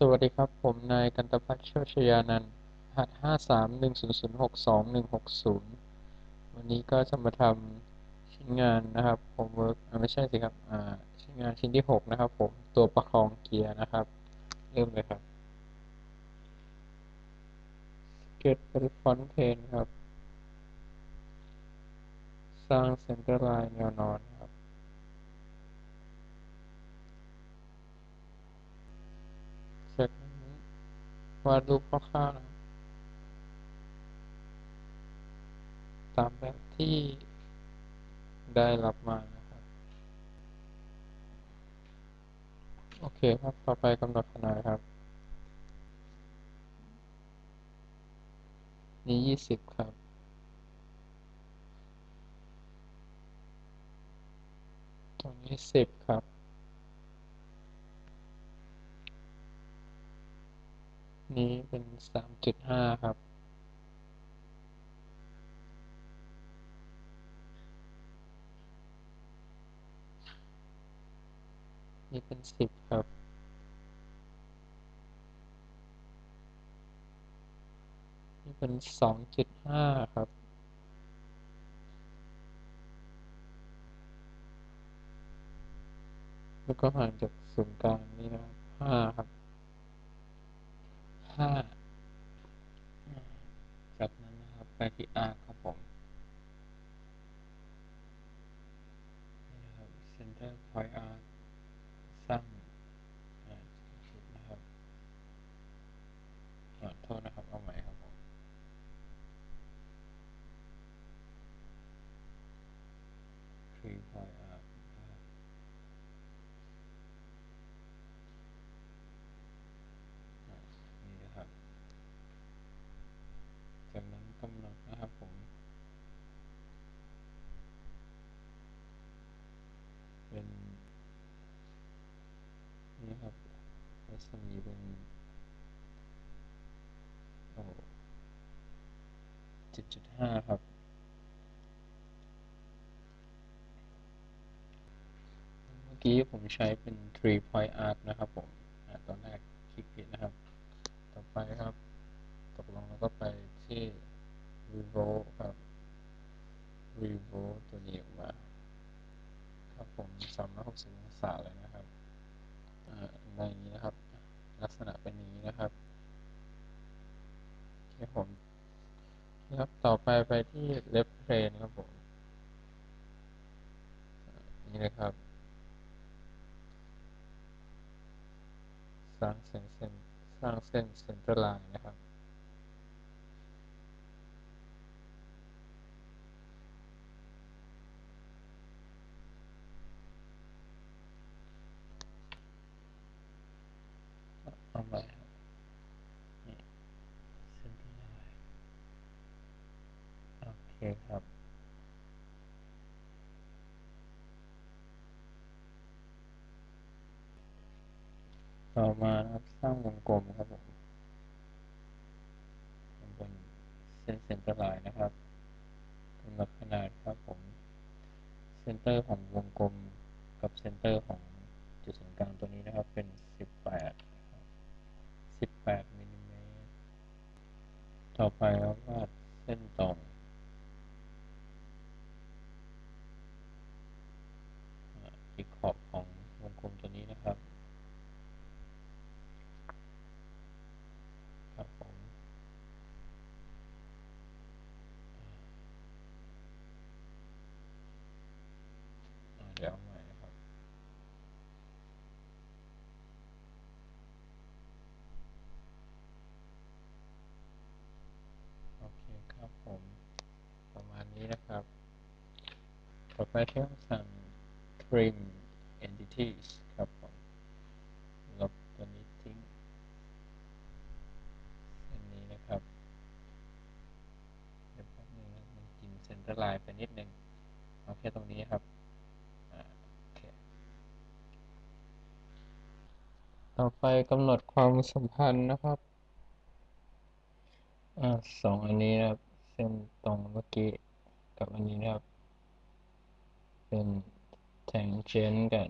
สวัสดีครับ ผมนายกันตพัฒน์โชชยานันท์หัสห้าสามหนึ่งศูนย์ศูนย์หกสองหนึ่งหกศูนย์วันนี้ก็จะมาทำชิ้นงานนะครับ homework อ่าไม่ใช่สิครับ อ่า ชิ้นงานชิ้นที่หกนะครับ ผม ตัวประคองเกียร์นะครับ เริ่มเลยครับ Sketch เป็น front plane ครับ สร้าง center line แนวนอนครับ จากนั้น วาดรูปคร่าวๆนะครับตามแบบที่ได้รับมานะครับ โอเคครับ ต่อไปกำหนดขนาดครับ นี้ยี่สิบครับตรงนี้สิบครับ นี้เป็นสามจุดห้าครับ นี่เป็นสิบครับ นี่เป็นสองจุดห้าครับแล้วก็ห่างจากศูนย์กลางนี่นะห้าครับ ห้าจากนั้นนะครับไปที่อาร์ครับผมนี่นะครับ center point r สร้างอ่าจุดนะครับขอโทษนะครับ เอาใหม่ครับผม three point arc นะครับอ่านี่นะครับ จากนั้นกำหนดนะครับผม เป็นนี่ครับรัศมีเป็นโอ้เจ็ดจุดห้าครับ เมื่อกี้ผมใช้เป็น three point arc นะครับผมอตอนแรกคลิกผิดนะครับ ต่อไปครับ ตกลงแล้วก็ไปที่ revolve ครับ revolve ตัวนี้ออกมา ครับผมสามร้อยหกสิบองศาเลยนะครับอ่าในนี้นะครับ ลักษณะเป็นอย่างนี้นะครับโอเคผมนะครับ ต่อไปไปที่ left plane ครับผม นี่นะครับสร้างเส้นเส้นสร้างเส้นเซ็นเตอร์ไลน์นะใหม่ครับนี่ center line โอเคครับ ต่อมานะครับสร้างวงกลมครับผมมันเป็นเส้นเซนเตอร์ไลน์นะครับกำหนดขนาดครับผมเซนเตอร์ของวงกลมกับเซนเตอร์ของจุดศูนย์กลางตัวนี้นะครับ เป็นสิบแปดสิบแปดมิลลิเมตรต่อไปเราวาดเส้นตรงอ่าที่ขอบของวงกลมตัวนี้นะครับ ครับผมอ่าเดี๋ยวเอาใหม่นะครับ โอเคครับผม ประมาณนี้นะครับ ต่อไปที่เราสั่ง trim entities ครับผมลบตัวนี้ทิ้งเส้นนี้นะครับ เดี๋ยวแป๊บนึงนะมันกินเซนเตอร์ไลน์ไปนิดนึงเอาแค่ตรงนี้ครับต่อไปกำหนดความสัมพันธ์นะครับอ่าสองอันนี้นะครับ เส้นตรงเมื่อกี้กับอันนี้นะครับ เป็น tangent กัน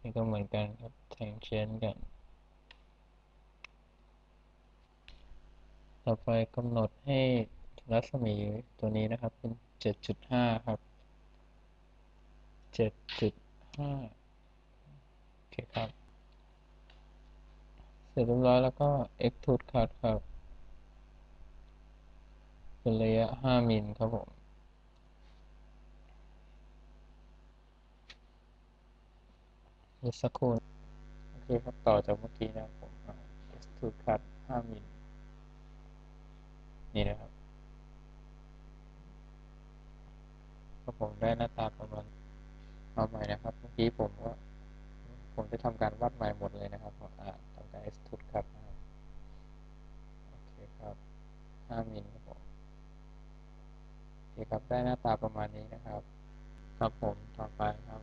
นี่ก็เหมือนกันครับ tangent กัน ต่อไปกำหนดให้รัศมีตัวนี้นะครับ เป็น 7.5 ครับ 7.5โอเคครับ เสร็จเรียบร้อยแล้วก็ extrude cut ครับ เป็นระยะ5มิลครับผมเดี๋ยวสักครู่โอเคครับต่อจากเมื่อกี้นะครับผมเอา S2 cut 5มิลนี่นะครับก็ผมได้หน้าตาประมาณเอาใหม่นะครับ เมื่อกี้ผมก็ผมจะทำการวัดใหม่หมดเลยนะครับอ่าทำการ extrude cut นะครับโอเคครับ 5มิล ครับผมโอเคครับได้หน้าตาประมาณนี้นะครับ ครับผมต่อไปครับ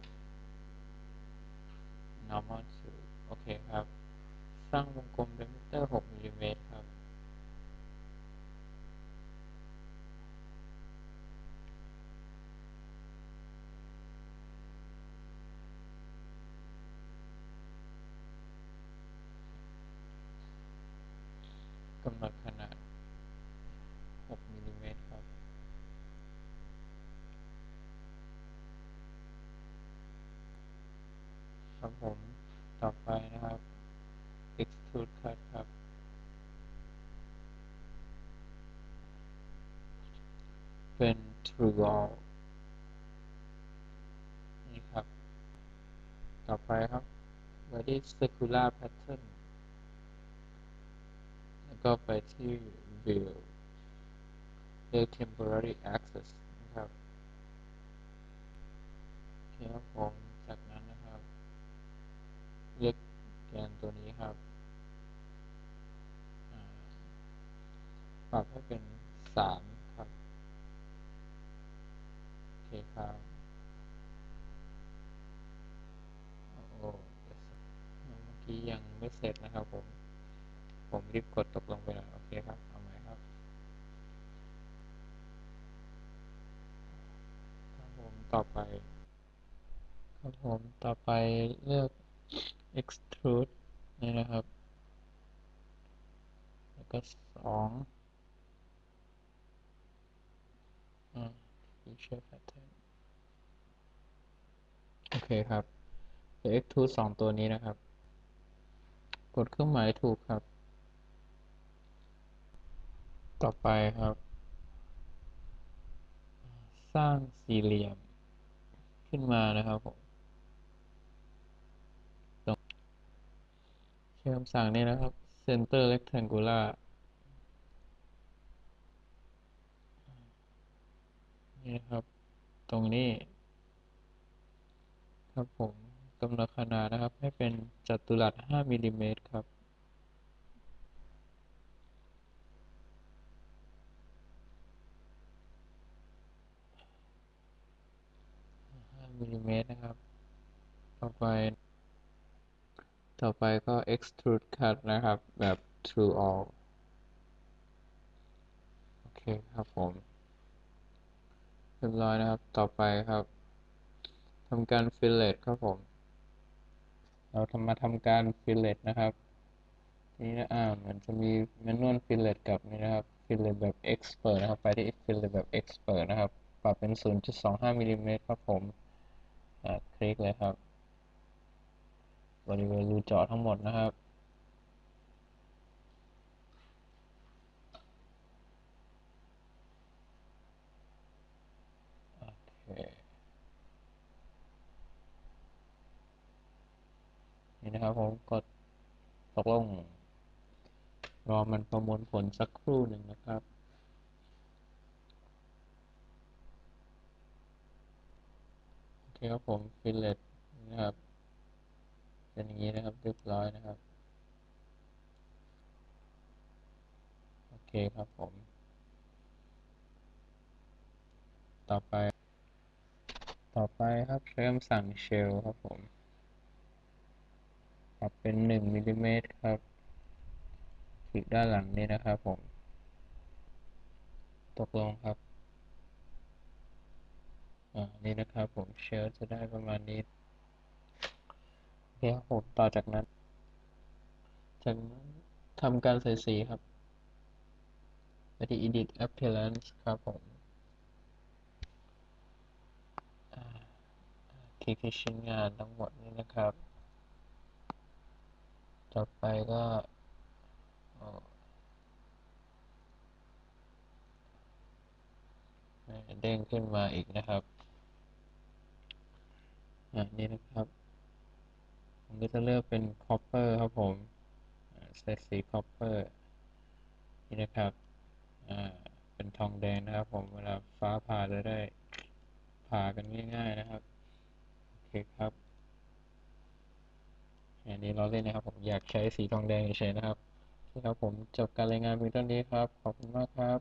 normal to โอเคครับ สร้างวงกลม diameter 6มิลลิเมตรครับ กำหนด 6มิลลิเมตรครับ ครับผม ต่อไปนะครับ extrude cut ครับ เป็น true all นี่ครับ ต่อไปครับ ready circular pattern แล้วก็ไปที่ view เลือก temporary access นะครับเคครับผม จากนั้นนะครับ เลือกแกนตัวนี้ครับปรับให้เป็นสามครับ โอเคครับโอ้เดี๋ยวสักเมื่อกี้ยังไม่เสร็จนะครับผม ผมรีบกดตกลงไปหน่อยโอเคครับ เอาใหม่ครับครับผมต่อไป ครับผมต่อไปเลือก extrude นี่นะครับ แล้วก็สองอ่า feature pattern โอเคครับ extrude สองตัวนี้นะครับ กดเครื่องหมายถูกครับ ต่อไปครับ สร้างสี่เหลี่ยมขึ้นมานะครับผมตรง คำสั่งนี้นะครับ center rectangular นี่นะครับ ตรงนี้ ครับผมกำหนดขนาดนะครับ ให้เป็นจัตุรัส 5มิลลิเมตรครับ 5มิลลิเมตรนะครับ ต่อไป ต่อไปก็ extrude cut นะครับ แบบ true all โอเคครับผม เรียบร้อยนะครับ ต่อไปครับทำการ fillet ครับผม เราทำมาทำการ fillet นะครับทีนี้นะอ่ามันจะมี manual fillet กับนี่นะครับ fillet แบบ expert นะครับ ไปที่ fillet แบบ expert นะครับ ปรับเป็น 0.25มิลลิเมตรครับผม อ่า คลิกเลยครับ บริเวณรูเจาะทั้งหมดนะครับ นี่นะครับผมกดตกลง รอมันประมวลผลสักครู่หนึ่งนะครับโอเคครับผม fillet นะครับ เป็นอย่างนี้นะครับเรียบร้อยนะครับ โอเคครับผม ต่อไป ต่อไปครับใช้คำสั่ง shell ครับผมปรับเป็น1มิลลิเมตรครับคลิกด้านหลังนี้นะครับผม ตกลงครับ อ่า นี่นะครับผม shell จะได้ประมาณนี้ โอเคครับผมต่อจากนั้น จากนั้นทำการใส่สีครับไปที่ edit appearance ครับผมคลิกที่ชิ้นงานทั้งหมดนี้นะครับ ต่อไปก็เอาให้เด้งขึ้นมาอีกนะครับอ่านี่นะครับ ผมก็จะเลือกเป็น copper ครับผมอ่าใส่สี copper นี่นะครับเป็นทองแดงนะครับ ผมเวลาฟ้าผ่าจะได้ผ่ากันง่ายๆนะครับ โอเคครับ อันนี้เราเล่นนะครับ ผมอยากใช้สีทองแดงเฉยๆนะครับโอเคครับผมจบการรายงานเพียงเท่านี้ครับ ขอบคุณมากครับ